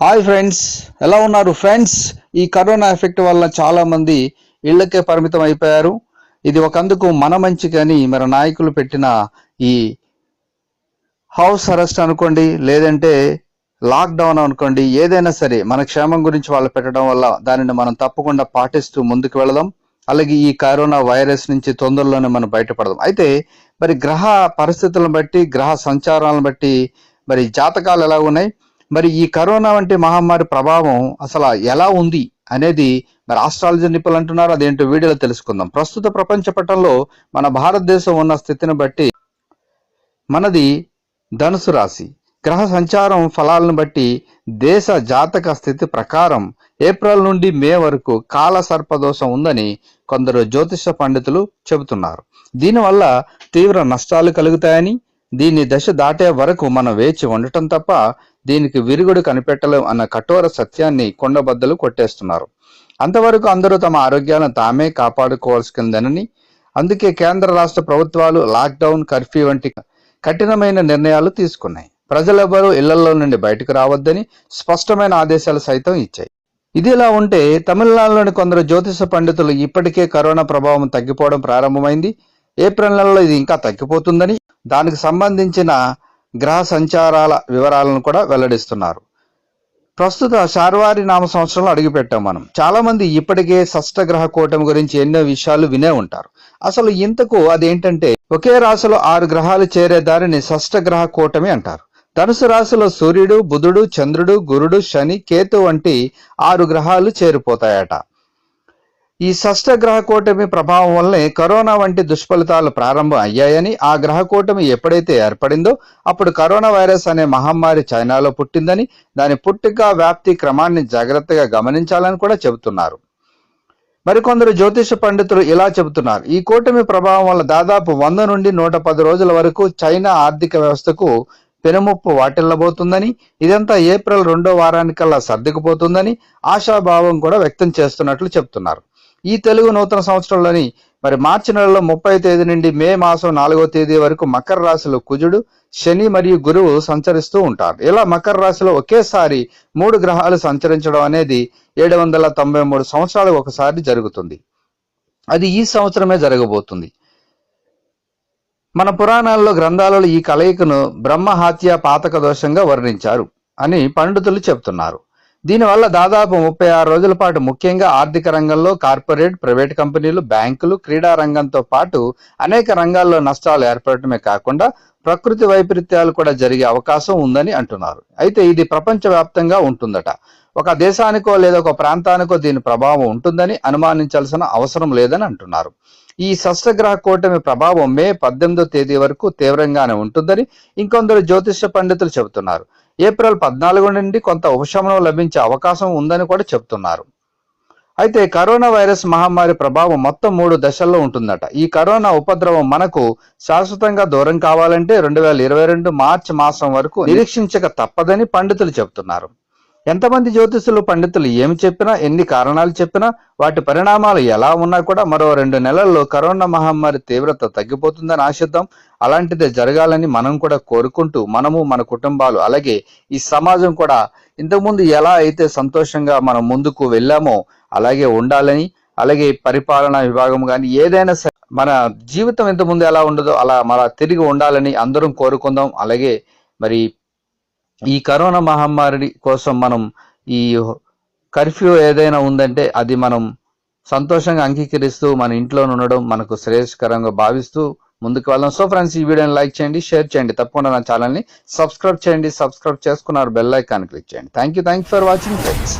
Hi friends ఎలా ఉన్నారు friends ఈ కరోనా ఎఫెక్ట్ వల్ల చాలా మంది ఇళ్ళకే పరిమితం అయిపోయారు. ఇది ఒకందుకు మన మంచికని మరి నాయకులు పెట్టిన ఈ హౌస్ అరెస్ట్ అనుకోండి లేదంటే లాక్డౌన్ అనుకోండి ఏదైనా సరే మన క్షేమం గురించి వాళ్ళు పెట్టడం వల్ల దానిని మనం తప్పకుండా పాటిస్తూ ముందుకు వెళదాం. అలాగే ఈ కరోనా వైరస్ నుంచి తొందరలోనే మనం బయటపడదాం. అయితే మరి గ్రహ పరిస్థితులను బట్టి గ్రహ సంచారాలను బట్టి మరి జాతకాలు ఎలా ఉన్నాయి? మరి ఈ కరోనా వంటి మహమ్మారి ప్రభావం అసలు ఎలా ఉంది అనేది మరి ఆస్ట్రాలజీ నిపుణులు అంటున్నారు. అదేంటో వీడియోలో తెలుసుకుందాం. ప్రస్తుత ప్రపంచ పటంలో మన భారతదేశం ఉన్న స్థితిని బట్టి మనది ధనుసు రాశి. గ్రహ సంచారం ఫలాలను బట్టి దేశ జాతక స్థితి ప్రకారం ఏప్రిల్ నుండి మే వరకు కాల సర్పదోషం ఉందని కొందరు జ్యోతిష పండితులు చెబుతున్నారు. దీనివల్ల తీవ్ర నష్టాలు కలుగుతాయని దీని దశ దాటే వరకు మనం వేచి ఉండటం తప్ప దీనికి విరుగుడు కనిపెట్టలేం అన్న కఠోర సత్యాన్ని కొండబద్దలు కొట్టేస్తున్నారు. అంతవరకు అందరూ తమ ఆరోగ్యాలను తామే కాపాడుకోవాల్సిందేనని అందుకే కేంద్ర రాష్ట్ర ప్రభుత్వాలు లాక్డౌన్ కర్ఫ్యూ వంటి కఠినమైన నిర్ణయాలు తీసుకున్నాయి. ప్రజలెవ్వరూ ఇళ్ళలో నుండి బయటకు రావద్దని స్పష్టమైన ఆదేశాలు సైతం ఇచ్చాయి. ఇదిలా ఉంటే తమిళనాడులోని కొందరు జ్యోతిష పండితులు ఇప్పటికే కరోనా ప్రభావం తగ్గిపోవడం ప్రారంభమైంది. ఏప్రిల్ నెలలో ఇది ఇంకా తగ్గిపోతుందని దానికి సంబంధించిన గ్రహ సంచారాల వివరాలను కూడా వెల్లడిస్తున్నారు. ప్రస్తుత శార్వారి నామ సంవత్సరంలో అడుగుపెట్టాం మనం. చాలా మంది ఇప్పటికే షష్టగ్రహ కూటమి గురించి ఎన్నో విషయాలు వినే ఉంటారు. అసలు ఇంతకు అదేంటంటే ఒకే రాశిలో ఆరు గ్రహాలు చేరే దారిని షష్టగ్రహ కూటమి అంటారు. ధనుసు రాశిలో సూర్యుడు బుధుడు చంద్రుడు గురుడు శని కేతు వంటి ఆరు గ్రహాలు చేరిపోతాయట. ఈ షష్ఠ గ్రహ కూటమి ప్రభావం వల్లే కరోనా వంటి దుష్ఫలితాలు ప్రారంభం అయ్యాయని ఆ గ్రహ కూటమి ఎప్పుడైతే ఏర్పడిందో అప్పుడు కరోనా వైరస్ అనే మహమ్మారి చైనాలో పుట్టిందని దాని పుట్టుక వ్యాప్తి క్రమాన్ని జాగ్రత్తగా గమనించాలని కూడా చెబుతున్నారు. మరికొందరు జ్యోతిష పండితులు ఇలా చెబుతున్నారు. ఈ కూటమి ప్రభావం వల్ల దాదాపు వంద నుండి నూట పది రోజుల వరకు చైనా ఆర్థిక వ్యవస్థకు పెనుముప్పు వాటిల్లబోతుందని ఇదంతా ఏప్రిల్ రెండో వారానికల్లా సర్దుకుపోతుందని ఆశాభావం కూడా వ్యక్తం చేస్తున్నట్లు చెప్తున్నారు. ఈ తెలుగు నూతన సంవత్సరంలోని మరి మార్చి నెలలో ముప్పై తేదీ నుండి మే మాసం నాలుగో తేదీ వరకు మకర రాశిలో కుజుడు శని మరియు గురువు సంచరిస్తూ ఉంటారు. ఇలా మకర రాశిలో ఒకేసారి మూడు గ్రహాలు సంచరించడం అనేది ఏడు వందల తొంభై మూడు సంవత్సరాలకు ఒకసారి జరుగుతుంది. అది ఈ సంవత్సరమే జరగబోతుంది. మన పురాణాల్లో గ్రంథాలలో ఈ కలయికను బ్రహ్మహత్య పాతక దోషంగా వర్ణించారు అని పండితులు చెప్తున్నారు. దీనివల్ల దాదాపు ముప్పై ఆరు రోజుల పాటు ముఖ్యంగా ఆర్థిక రంగంలో కార్పొరేట్ ప్రైవేట్ కంపెనీలు బ్యాంకులు క్రీడా రంగంతో పాటు అనేక రంగాల్లో నష్టాలు ఏర్పడటమే కాకుండా ప్రకృతి వైపరీత్యాలు కూడా జరిగే అవకాశం ఉందని అంటున్నారు. అయితే ఇది ప్రపంచవ్యాప్తంగా ఉంటుందట. ఒక దేశానికో లేదా ఒక ప్రాంతానికో దీని ప్రభావం ఉంటుందని అనుమానించాల్సిన అవసరం లేదని అంటున్నారు. ఈ షష్టగ్రహ కూటమి ప్రభావం మే పద్దెనిమిదో తేదీ వరకు తీవ్రంగానే ఉంటుందని ఇంకొందరు జ్యోతిష పండితులు చెబుతున్నారు. ఏప్రిల్ పద్నాలుగు నుండి కొంత ఉపశమనం లభించే అవకాశం ఉందని కూడా చెబుతున్నారు. అయితే కరోనా వైరస్ మహమ్మారి ప్రభావం మొత్తం మూడు దశల్లో ఉంటుందట. ఈ కరోనా ఉపద్రవం మనకు శాశ్వతంగా దూరం కావాలంటే రెండు వేల ఇరవై రెండు మార్చి మాసం వరకు నిరీక్షించక తప్పదని పండితులు చెబుతున్నారు. ఎంతమంది జ్యోతిషులు పండితులు ఏమి చెప్పినా ఎన్ని కారణాలు చెప్పినా వాటి పరిణామాలు ఎలా ఉన్నా కూడా మరో రెండు నెలల్లో కరోనా మహమ్మారి తీవ్రత తగ్గిపోతుందని ఆశిద్దాం. అలాంటిదే జరగాలని మనం కూడా కోరుకుంటూ మనము మన కుటుంబాలు అలాగే ఈ సమాజం కూడా ఇంతకుముందు ఎలా అయితే సంతోషంగా మనం ముందుకు వెళ్ళామో అలాగే ఉండాలని అలాగే పరిపాలనా విభాగం కానీ ఏదైనా సరే మన జీవితం ఇంతకుముందు ఎలా ఉండదో అలా మన తిరిగి ఉండాలని అందరం కోరుకుందాం. అలాగే మరి ఈ కరోనా మహమ్మారి కోసం మనం ఈ కర్ఫ్యూ ఏదైనా ఉందంటే అది మనం సంతోషంగా అంగీకరిస్తూ మన ఇంట్లో ఉండడం మనకు శ్రేయస్కరంగా భావిస్తూ ముందుకు వెళ్దాం. సో ఫ్రెండ్స్ ఈ వీడియోని లైక్ చేయండి షేర్ చేయండి. తప్పకుండా నా ఛానల్ని సబ్స్క్రైబ్ చేయండి. సబ్స్క్రైబ్ చేసుకున్నారు బెల్ ఐకాన్ క్లిక్ చేయండి. Thank you thank for watching friends